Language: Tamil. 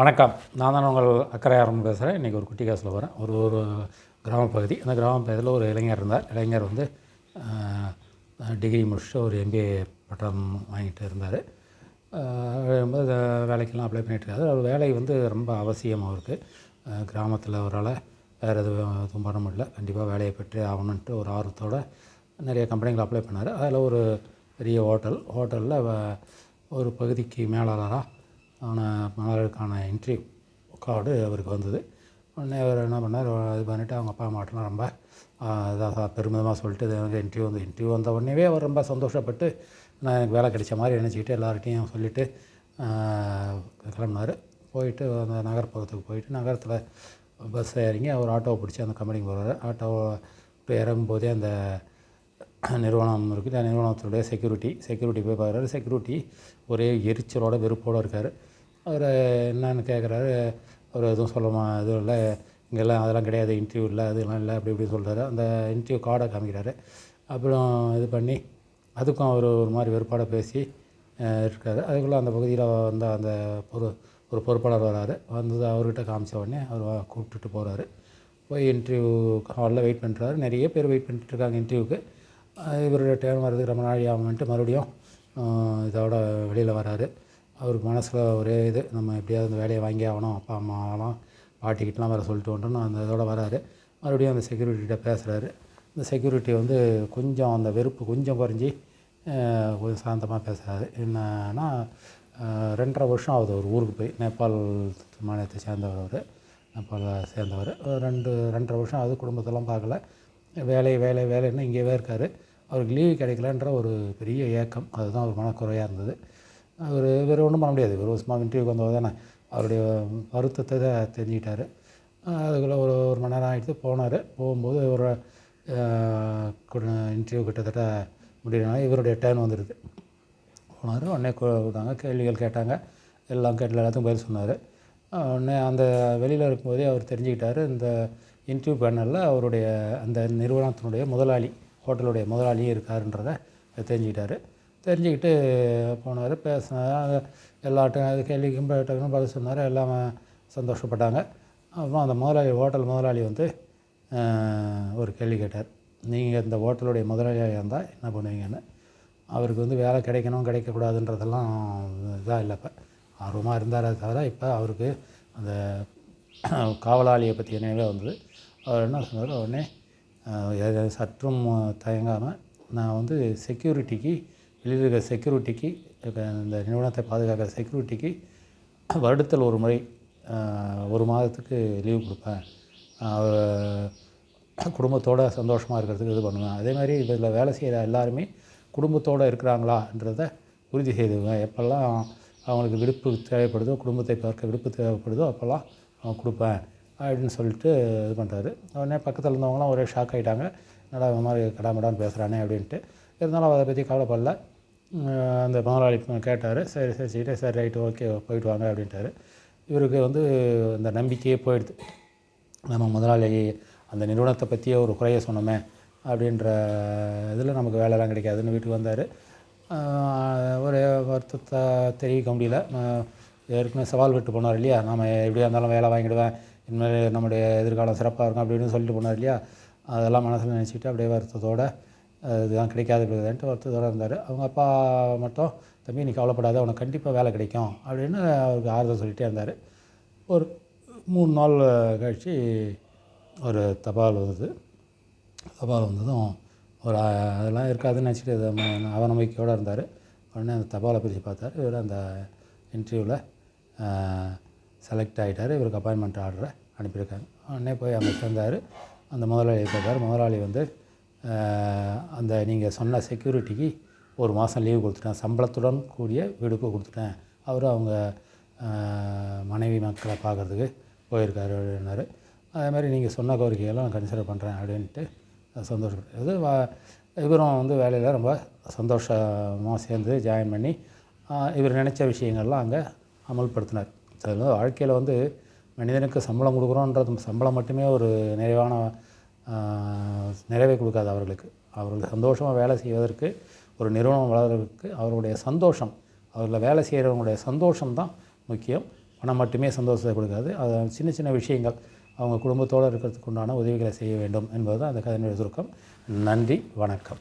வணக்கம். நான் தான் உங்கள் அக்கறையாரம் பேசுகிறேன் இன்றைக்கி ஒரு குட்டி காசில் வரேன். ஒரு ஒரு கிராம பகுதி அந்த கிராம பகுதியில் ஒரு இளைஞர் இருந்தார். இளைஞர் வந்து டிகிரி முடிச்சுட்டு ஒரு எம்பிஏ பட்டம் வாங்கிட்டு இருந்தார். ரொம்ப வேலைக்கெல்லாம் அப்ளை பண்ணிகிட்டு இருக்காரு. அவர் வேலை வந்து ரொம்ப அவசியம் அவருக்கு கிராமத்தில் அவரால் வேறு எதுவும் எதுவும் பண்ண முடியல. கண்டிப்பாக வேலையை பெற்றே ஆகணுன்ட்டு ஒரு ஆர்வத்தோட நிறைய கம்பெனிகள் அப்ளை பண்ணார். அதில் ஒரு பெரிய ஹோட்டல். ஹோட்டலில் ஒரு பகுதிக்கு மேலாளராக ஆன மாணவர்களுக்கான என்ட்ரி கார்டு அவருக்கு வந்தது. உடனே அவர் என்ன பண்ணார் இது பண்ணிவிட்டு அவங்க அப்பா அம்மாட்டெலாம் ரொம்ப. இதாக பெருமிதமாக சொல்லிட்டு எனக்கு இன்டர்வியூ வந்து இன்டர்வியூ வந்த உடனேவே அவர் ரொம்ப சந்தோஷப்பட்டு நான் எனக்கு வேலை கிடைச்ச மாதிரி நினச்சிக்கிட்டு எல்லார்கிட்டையும் சொல்லிவிட்டு கிளம்புனார். போயிட்டு அந்த நகர்ப்புறத்துக்கு போயிட்டு நகரத்தில் பஸ் இறங்கி அவர் ஆட்டோவை பிடிச்சி அந்த கம்பெனிக்கு போகிறாரு ஆட்டோவை இறங்கும்போதே அந்த நிறுவனம் இருக்குது. அந்த நிறுவனத்துடைய செக்யூரிட்டி செக்யூரிட்டி போய் பார்க்குறாரு செக்யூரிட்டி ஒரே எரிச்சலோட வெறுப்போடு இருக்கார். அவர் என்னன்னு கேட்குறாரு. அவர் எதுவும் சொல்லமா எதுவும் இல்லை. இங்கெல்லாம் அதெல்லாம் கிடையாது இன்டர்வியூ இல்லை அதெல்லாம் இல்லை அப்படி இப்படி சொல்கிறாரு அந்த இன்டர்வியூ கார்டை காமிக்கிறாரு. அப்புறம் இது பண்ணி அதுக்கும் அவர் ஒரு மாதிரி வெறுப்பாட பேசி இருக்காரு. அதுக்குள்ளே அந்த பகுதியில் வந்த அந்த பொறு ஒரு பொறுப்பாளர் வராரு. வந்தது அவர்கிட்ட காமிச்ச உடனே அவர் கூப்பிட்டுட்டு போகிறாரு போய் இன்டர்வியூ ஹாலில் வெயிட் பண்ணுறாரு நிறைய பேர் வெயிட் பண்ணிட்டு இருக்காங்க இன்டர்வியூக்கு இவரோட டேர்ன் வர்றதுக்கு ரொம்ப நாள் ஆகும்ன்ட்டு மறுபடியும் இதோட வெளியில் வராரு. அவருக்கு மனசில் ஒரே இது நம்ம எப்படியாவது அந்த வேலையை வாங்கி ஆகணும் அப்பா அம்மாலாம் பாட்டிக்கிட்டலாம் வேறு சொல்லிட்டு வந்துட்டோன்னு அந்த இதோட வராரு. மறுபடியும் அந்த செக்யூரிட்டிகிட்ட பேசுகிறாரு இந்த செக்யூரிட்டி வந்து கொஞ்சம் அந்த வெறுப்பு கொஞ்சம் குறைஞ்சி கொஞ்சம் சாந்தமாக பேசுகிறாரு என்னன்னா ரெண்டரை வருஷம் ஆகுது அவர் ஊருக்கு போய். நேபாள் மாநிலத்தை சேர்ந்தவர் அவர். நேபாளை சேர்ந்தவர். ரெண்டு ரெண்டரை வருஷம் ஆகுது குடும்பத்தெல்லாம் பார்க்கல. வேலை வேலை வேலைன்னு இங்கேயே இருக்கார். அவருக்கு லீவு கிடைக்கலன்ற ஒரு பெரிய ஏக்கம். அதுதான் அவர் மனக்குறையாக இருந்தது. அவர் வேறு ஒன்றும் பண்ண முடியாது. ஒரு சும்மா இன்டர்வியூக்கு வந்தவர் தானே அவருடைய வருத்தத்தை தான் தெரிஞ்சுக்கிட்டார். அதுக்குள்ளே ஒரு ஒரு மணி நேரம் ஆகிட்டு போனார். போகும்போது ஒரு இன்டர்வியூ கிட்டத்தட்ட முடியலனால இவருடைய டேர்ன் வந்துடுது. போனார். உடனே கொடுத்தாங்க கேள்விகள் கேட்டாங்க. எல்லாம் கேட்டு எல்லாத்துக்கும் பதில் சொன்னார். உடனே அந்த வெளியில் இருக்கும்போதே அவர் தெரிஞ்சுக்கிட்டார். இந்த இன்டர்வியூ பேனலில் அவருடைய அந்த நிறுவனத்தினுடைய முதலாளி ஹோட்டலுடைய முதலாளியும் இருக்காருன்றதை தெரிஞ்சுக்கிட்டாரு. தெரிஞ்சுக்கிட்டு போனார் பேசினார். எல்லார்ட்டையும் அது கேள்விக்கும் டக்குன்னு பதில் சொன்னார். எல்லாம் சந்தோஷப்பட்டாங்க. அப்புறம் அந்த முதலாளி ஹோட்டல் முதலாளி வந்து ஒரு கேள்வி கேட்டார். நீங்கள் இந்த ஹோட்டலுடைய முதலாளியாக இருந்தால் என்ன பண்ணுவீங்கன்னு? அவருக்கு வந்து வேலை கிடைக்கணும் கிடைக்கக்கூடாதுன்றதெல்லாம் இதாக இல்லை இப்போ ஆர்வமாக இருந்தார் தவிர இப்போ அவருக்கு அந்த காவலாளியை பற்றிய நினைவே வந்தது. அவர் என்ன சொன்னார்? உடனே சற்றும் தயங்காமல் நான் வந்து செக்யூரிட்டிக்கு வெளியில் இருக்கிற செக்யூரிட்டிக்கு இந்த நிறுவனத்தை பாதுகாக்கிற செக்யூரிட்டிக்கு வருடத்தில் ஒரு முறை ஒரு மாதத்துக்கு லீவ் கொடுப்பேன். குடும்பத்தோடு குடும்பத்தோட சந்தோஷமாக இருக்கிறதுக்கு இது பண்ணுவேன். அதே மாதிரி இதில் வேலை செய்கிற எல்லாருமே குடும்பத்தோடு இருக்கிறாங்களான்றத உறுதி செய்துவேன் எப்போல்லாம் அவங்களுக்கு விடுப்பு தேவைப்படுதோ குடும்பத்தை பார்க்க விடுப்பு தேவைப்படுதோ அப்போல்லாம் அவன் கொடுப்பேன் அப்படின்னு சொல்லிட்டு இது பண்ணுறாரு உடனே பக்கத்தில் இருந்தவங்களாம் ஒரே ஷாக் ஆகிட்டாங்க என்னடா இந்த மாதிரி கடாமடான்னு பேசுகிறானே அப்படின்ட்டு இருந்தாலும் அதை பற்றி கவலைப்படல. அந்த முதலாளி கேட்டார் சரி சரி சரி சரி ரைட்டு ஓகே போயிட்டு வாங்க அப்படின்ட்டாரு. இவருக்கு வந்து இந்த நம்பிக்கையே போயிடுது. நம்ம முதலாளி அந்த நிறுவனத்தை பற்றியே ஒரு குறைய சொன்னோமே அப்படின்ற இதில் நமக்கு வேலைலாம் கிடைக்காதுன்னு வீட்டுக்கு வந்தார். ஒரு வருத்தத்தை தெரிவிக்க முடியல. ஏற்கனவே சவால் விட்டு போனார் இல்லையா? நம்ம எப்படியா இருந்தாலும் வேலை வாங்கிடுவேன். இனிமேல் நம்முடைய எதிர்காலம் சிறப்பாக இருக்கும் அப்படின்னு சொல்லிட்டு போனார் இல்லையா? அதெல்லாம் மனசில் நினச்சிக்கிட்டு அப்படியே வருத்தத்தோட இதுதான் கிடைக்காது இப்படிதான்ட்டு ஒருத்தர் இருந்தார். அவங்க அப்பா மட்டும் தம்பி நீ கவலைப்படாத உனக்கு கண்டிப்பாக வேலை கிடைக்கும். அப்படின்னு அவருக்கு ஆறுதல் சொல்லிகிட்டே இருந்தார். ஒரு மூணு நாள் கழித்து ஒரு தபால் வந்தது தபால் வந்ததும் ஒரு அதெல்லாம் இருக்காதுன்னு நினச்சிட்டு அவநம்பிக்கையோடு இருந்தார். உடனே அந்த தபாலை பிரித்து பார்த்தார். இவர் அந்த இன்டர்வியூவில் செலக்ட் ஆகிட்டார் இவருக்கு அப்பாயின்மெண்ட் ஆர்டரை அனுப்பியிருக்காங்க. உடனே போய் அங்கே சேர்ந்தார் அந்த முதலாளியை பார்த்தார் முதலாளி வந்து அந்த நீங்கள் சொன்ன செக்யூரிட்டிக்கு ஒரு மாதம் லீவு கொடுத்துட்டேன். சம்பளத்துடன் கூடிய விடுப்பு கொடுத்துட்டேன். அவர் அவங்க மனைவி மக்களை பார்க்குறதுக்கு போயிருக்காரு அப்படின்னாரு. அதே மாதிரி நீங்கள் சொன்ன கோரிக்கையெல்லாம் நான் கன்சிடர் பண்ணுறேன் அப்படின்ட்டு சந்தோஷப்பட்டது இவரும் வந்து வேலையில் ரொம்ப சந்தோஷமாக சேர்ந்து ஜாயின் பண்ணி இவர் நினச்ச விஷயங்கள்லாம் அங்கே அமல்படுத்தினார். அதில் வாழ்க்கையில் வந்து மனிதனுக்கு சம்பளம் கொடுக்குறோன்றது சம்பளம் மட்டுமே ஒரு நிறைவான நிறைவே கொடுக்காது அவர்களுக்கு. அவர்கள் சந்தோஷமாக வேலை செய்வதற்கு ஒரு நிறுவனம் வளர்வதற்கு அவர்களுடைய சந்தோஷம் அவர்களை வேலை செய்கிறவங்களுடைய சந்தோஷம் தான் முக்கியம். பணம் மட்டுமே சந்தோஷத்தை கொடுக்காது. அது சின்ன சின்ன விஷயங்கள் அவங்க குடும்பத்தோடு இருக்கிறதுக்கு உண்டான உதவிகளை செய்ய வேண்டும் என்பது தான் அந்த கதையினுடைய சுருக்கம். நன்றி வணக்கம்.